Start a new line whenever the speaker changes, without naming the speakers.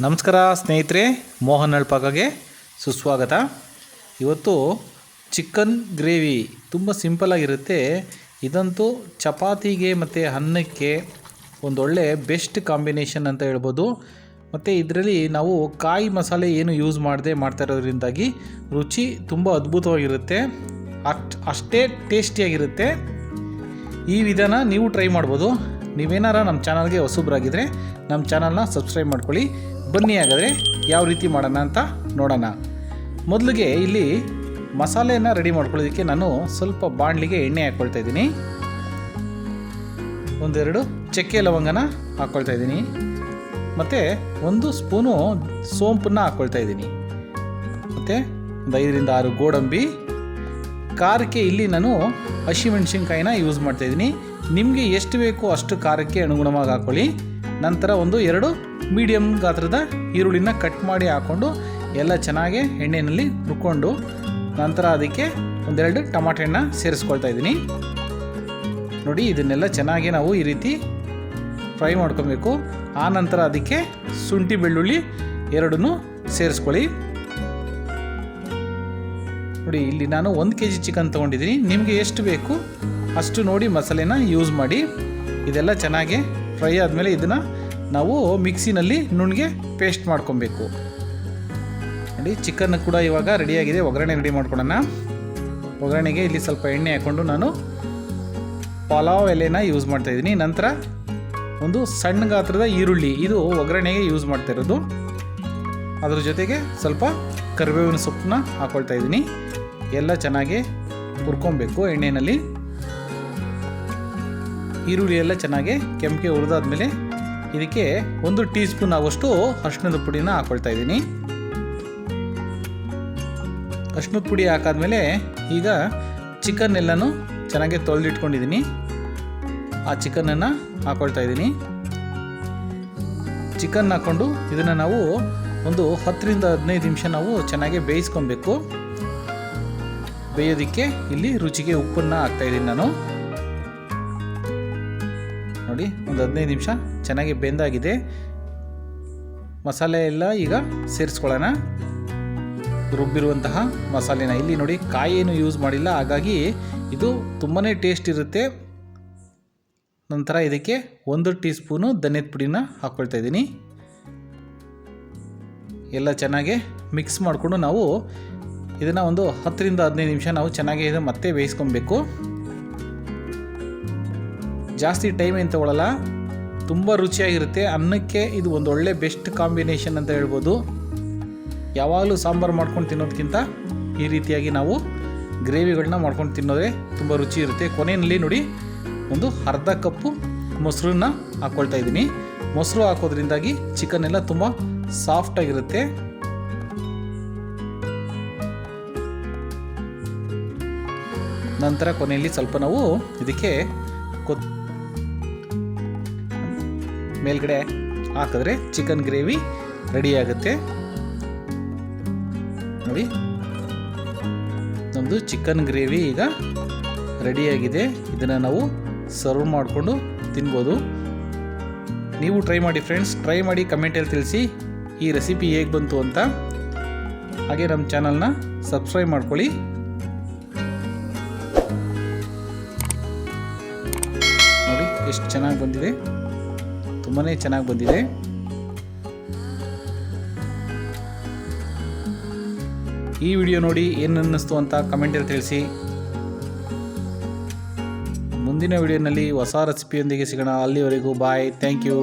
ನಮಸ್ಕಾರ ಸ್ನೇಹಿತರೆ, ಮೋಹನ್ ಅಳ್ಪಾಕಗೆ ಸುಸ್ವಾಗತ. ಇವತ್ತು ಚಿಕನ್ ಗ್ರೇವಿ ತುಂಬ ಸಿಂಪಲಾಗಿರುತ್ತೆ ಇದಂತೂ ಚಪಾತಿಗೆ ಮತ್ತು ಅನ್ನಕ್ಕೆ ಒಂದೊಳ್ಳೆ ಬೆಸ್ಟ್ ಕಾಂಬಿನೇಷನ್ ಅಂತ ಹೇಳ್ಬೋದು. ಮತ್ತು ಇದರಲ್ಲಿ ನಾವು ಕಾಯಿ ಮಸಾಲೆ ಏನು ಯೂಸ್ ಮಾಡದೆ ಮಾಡ್ತಾ ಇರೋದ್ರಿಂದಾಗಿ ರುಚಿ ತುಂಬ ಅದ್ಭುತವಾಗಿರುತ್ತೆ. ಅಷ್ಟು, ಅಷ್ಟೇ ಟೇಸ್ಟಿಯಾಗಿರುತ್ತೆ. ಈ ವಿಧಾನ ನೀವು ಟ್ರೈ ಮಾಡ್ಬೋದು. ನೀವೇನಾರ ನಮ್ಮ ಚಾನಲ್ಗೆ ಹೊಸಬ್ರಾಗಿದ್ದರೆ ನಮ್ಮ ಚಾನಲ್ನ ಸಬ್ಸ್ಕ್ರೈಬ್ ಮಾಡ್ಕೊಳ್ಳಿ. ಬನ್ನಿ ಹಾಗಾದರೆ ಯಾವ ರೀತಿ ಮಾಡೋಣ ಅಂತ ನೋಡೋಣ. ಮೊದಲಿಗೆ ಇಲ್ಲಿ ಮಸಾಲೆಯನ್ನು ರೆಡಿ ಮಾಡ್ಕೊಳ್ಳೋದಕ್ಕೆ ನಾನು ಸ್ವಲ್ಪ ಬಾಣಲಿಗೆ ಎಣ್ಣೆ ಹಾಕ್ಕೊಳ್ತಾ ಇದ್ದೀನಿ. ಒಂದೆರಡು ಚಕ್ಕೆ ಲವಂಗನ ಹಾಕ್ಕೊಳ್ತಾ ಇದ್ದೀನಿ. ಮತ್ತು ಒಂದು ಸ್ಪೂನು ಸೋಂಪನ್ನು ಹಾಕ್ಕೊಳ್ತಾ ಇದ್ದೀನಿ. ಮತ್ತು ಒಂದು ಐದರಿಂದ ಆರು ಗೋಡಂಬಿ. ಖಾರಕ್ಕೆ ಇಲ್ಲಿ ನಾನು ಹಸಿಮೆಣ್ಸಿನ್ಕಾಯಿನ ಯೂಸ್ ಮಾಡ್ತಾಯಿದ್ದೀನಿ ನಿಮಗೆ ಎಷ್ಟು ಬೇಕೋ ಅಷ್ಟು ಖಾರಕ್ಕೆ ಅನುಗುಣವಾಗಿ ಹಾಕ್ಕೊಳ್ಳಿ ನಂತರ ಒಂದು, ಎರಡು ಮೀಡಿಯಮ್ ಗಾತ್ರದ ಈರುಳ್ಳಿನ ಕಟ್ ಮಾಡಿ ಹಾಕ್ಕೊಂಡು ಎಲ್ಲ ಚೆನ್ನಾಗಿ ಎಣ್ಣೆಯಲ್ಲಿ ರುಕ್ಕೊಂಡು ನಂತರ ಅದಕ್ಕೆ ಒಂದೆರಡು ಟಮಾಟೆ ಹಣ್ಣ ಸೇರಿಸ್ಕೊಳ್ತಾ ಇದ್ದೀನಿ. ನೋಡಿ, ಇದನ್ನೆಲ್ಲ ಚೆನ್ನಾಗಿ ನಾವು ಈ ರೀತಿ ಫ್ರೈ ಮಾಡ್ಕೊಬೇಕು. ಆ ನಂತರ ಅದಕ್ಕೆ ಶುಂಠಿ ಬೆಳ್ಳುಳ್ಳಿ ಎರಡನ್ನೂ ಸೇರಿಸ್ಕೊಳ್ಳಿ. ನೋಡಿ, ಇಲ್ಲಿ ನಾನು ಒಂದು ಕೆ ಜಿ ಚಿಕನ್ ತೊಗೊಂಡಿದ್ದೀನಿ. ನಿಮಗೆ ಎಷ್ಟು ಬೇಕು ಅಷ್ಟು ನೋಡಿ ಮಸಾಲೆನ ಯೂಸ್ ಮಾಡಿ ಇದೆಲ್ಲ ಚೆನ್ನಾಗಿ ಫ್ರೈ ಆದಮೇಲೆ ಇದನ್ನು ನಾವು ಮಿಕ್ಸಿನಲ್ಲಿ ನುಣ್ಣಗೆ ಪೇಸ್ಟ್ ಮಾಡ್ಕೊಬೇಕು. ನೋಡಿ ಚಿಕನ್ ಕೂಡ ಇವಾಗ ರೆಡಿಯಾಗಿದೆ ಒಗ್ಗರಣೆ ರೆಡಿ ಮಾಡ್ಕೊಳ್ಳೋಣ ಒಗ್ಗರಣೆಗೆ ಇಲ್ಲಿ ಸ್ವಲ್ಪ ಎಣ್ಣೆ ಹಾಕ್ಕೊಂಡು ನಾನು ಪಲಾವ್ ಎಲೆನ ಯೂಸ್ ಮಾಡ್ತಾ ಇದ್ದೀನಿ. ನಂತರ ಒಂದು ಸಣ್ಣ ಗಾತ್ರದ ಈರುಳ್ಳಿ. ಇದು ಒಗ್ಗರಣೆಗೆ ಯೂಸ್ ಮಾಡ್ತಾ ಇರೋದು. ಅದ್ರ ಜೊತೆಗೆ ಸ್ವಲ್ಪ ಕರಿಬೇವಿನ ಸೊಪ್ಪನ್ನ ಹಾಕ್ಕೊಳ್ತಾ ಇದ್ದೀನಿ. ಎಲ್ಲ ಚೆನ್ನಾಗಿ ಹುರ್ಕೊಬೇಕು ಎಣ್ಣೆಯಲ್ಲಿ ಈರುಳ್ಳಿ ಎಲ್ಲ ಚೆನ್ನಾಗಿ ಕೆಂಪಿಗೆ ಹುರಿದಾದ್ಮೇಲೆ ಇದಕ್ಕೆ ಒಂದು ಟೀ ಸ್ಪೂನ್ ಆಗುವಷ್ಟು ಅರ್ಶಿಣದ ಪುಡಿನ ಹಾಕೊಳ್ತಾ ಇದ್ದೀನಿ. ಅರ್ಶಿಣದ ಪುಡಿ ಹಾಕಾದ್ಮೇಲೆ ಈಗ ಚಿಕನ್ ಎಲ್ಲನೂ ಚೆನ್ನಾಗಿ ತೊಳೆದಿಟ್ಕೊಂಡಿದ್ದೀನಿ. ಆ ಚಿಕನನ್ನು ಹಾಕೊಳ್ತಾ ಇದ್ದೀನಿ. ಚಿಕನ್ ಹಾಕ್ಕೊಂಡು ಇದನ್ನು ನಾವು ಒಂದು ಹತ್ತರಿಂದ ಹದಿನೈದು ನಿಮಿಷ ನಾವು ಚೆನ್ನಾಗಿ ಬೇಯಿಸ್ಕೊಬೇಕು. ಬೇಯೋದಕ್ಕೆ ಇಲ್ಲಿ ರುಚಿಗೆ ಉಪ್ಪನ್ನು ಹಾಕ್ತಾಯಿದ್ದೀನಿ ನಾನು. ಒಂದು ಹದಿನೈದು ನಿಮಿಷ ಚೆನ್ನಾಗಿ ಬೆಂದಾಗಿದೆ. ಮಸಾಲೆ ಎಲ್ಲ ಈಗ ಸೇರಿಸ್ಕೊಳ್ಳೋಣ. ರುಬ್ಬಿರುವಂತಹ ಮಸಾಲೆನ ಇಲ್ಲಿ ನೋಡಿ ಕಾಯಿ ಏನು ಯೂಸ್ ಮಾಡಿಲ್ಲ. ಹಾಗಾಗಿ ಇದು ತುಂಬಾ ಟೇಸ್ಟ್ ಇರುತ್ತೆ. ನಂತರ ಇದಕ್ಕೆ ಒಂದು ಟೀ ಸ್ಪೂನು ಧನ್ಯದ ಪುಡಿನ ಹಾಕ್ಕೊಳ್ತಾ ಇದ್ದೀನಿ. ಎಲ್ಲ ಚೆನ್ನಾಗಿ ಮಿಕ್ಸ್ ಮಾಡಿಕೊಂಡು ನಾವು ಇದನ್ನು ಒಂದು ಹತ್ತರಿಂದ ಹದಿನೈದು ನಿಮಿಷ ನಾವು ಚೆನ್ನಾಗಿ ಇದು ಮತ್ತೆ ಬೇಯಿಸ್ಕೊಬೇಕು. ಜಾಸ್ತಿ ಟೈಮ್ ಏನು ತಗೊಳ್ಳಲ್ಲ ತುಂಬ ರುಚಿಯಾಗಿರುತ್ತೆ. ಅನ್ನಕ್ಕೆ ಇದು ಒಂದು ಒಳ್ಳೆ ಬೆಸ್ಟ್ ಕಾಂಬಿನೇಷನ್ ಅಂತ ಹೇಳ್ಬೋದು. ಯಾವಾಗಲೂ ಸಾಂಬಾರು ಮಾಡ್ಕೊಂಡು ತಿನ್ನೋದಕ್ಕಿಂತ ಈ ರೀತಿಯಾಗಿ ನಾವು ಗ್ರೇವಿಗಳನ್ನ ಮಾಡ್ಕೊಂಡು ತಿನ್ನೋದೇ ತುಂಬ ರುಚಿ ಇರುತ್ತೆ. ಕೊನೆಯಲ್ಲಿ ನೋಡಿ, ಒಂದು ಅರ್ಧ ಕಪ್ಪು ಮೊಸರನ್ನ ಹಾಕ್ಕೊಳ್ತಾ ಇದ್ದೀನಿ. ಮೊಸರು ಹಾಕೋದ್ರಿಂದಾಗಿ ಚಿಕನ್ ಎಲ್ಲ ತುಂಬ ಸಾಫ್ಟಾಗಿರುತ್ತೆ ನಂತರ ಕೊನೆಯಲ್ಲಿ ಸ್ವಲ್ಪ ನಾವು ಇದಕ್ಕೆ ಕೊತ್ ಮೇಲ್ಗಡೆ ಹಾಕಿದ್ರೆ ಚಿಕನ್ ಗ್ರೇವಿ ರೆಡಿ ಆಗುತ್ತೆ. ನೋಡಿ. ನಮ್ಮದು ಚಿಕನ್ ಗ್ರೇವಿ ಈಗ ರೆಡಿಯಾಗಿದೆ ಇದನ್ನು ನಾವು ಸರ್ವ್ ಮಾಡಿಕೊಂಡು ತಿನ್ಬೋದು. ನೀವು ಟ್ರೈ ಮಾಡಿ ಫ್ರೆಂಡ್ಸ್, ಟ್ರೈ ಮಾಡಿ ಕಮೆಂಟಲ್ಲಿ ತಿಳಿಸಿ ಈ ರೆಸಿಪಿ ಹೇಗೆ ಬಂತು ಅಂತ. ಹಾಗೆ ನಮ್ಮ ಚಾನಲ್ನ ಸಬ್ಸ್ಕ್ರೈಬ್ ಮಾಡ್ಕೊಳ್ಳಿ. ನೋಡಿ, ಎಷ್ಟು ಚೆನ್ನಾಗಿ ಬಂದಿದೆ. ತುಂಬಾ ಚೆನ್ನಾಗಿ ಬಂದಿದೆ. ಈ ವಿಡಿಯೋ ನೋಡಿ ಏನು ಅನ್ನಿಸ್ತು ಅಂತ ಕಮೆಂಟಲ್ಲಿ ತಿಳಿಸಿ. ಮುಂದಿನ ವಿಡಿಯೋನಲ್ಲಿ ಹೊಸ ರೆಸಿಪಿಯೊಂದಿಗೆ ಸಿಗೋಣ. ಅಲ್ಲಿವರೆಗೂ ಬಾಯ್ ಥ್ಯಾಂಕ್ ಯು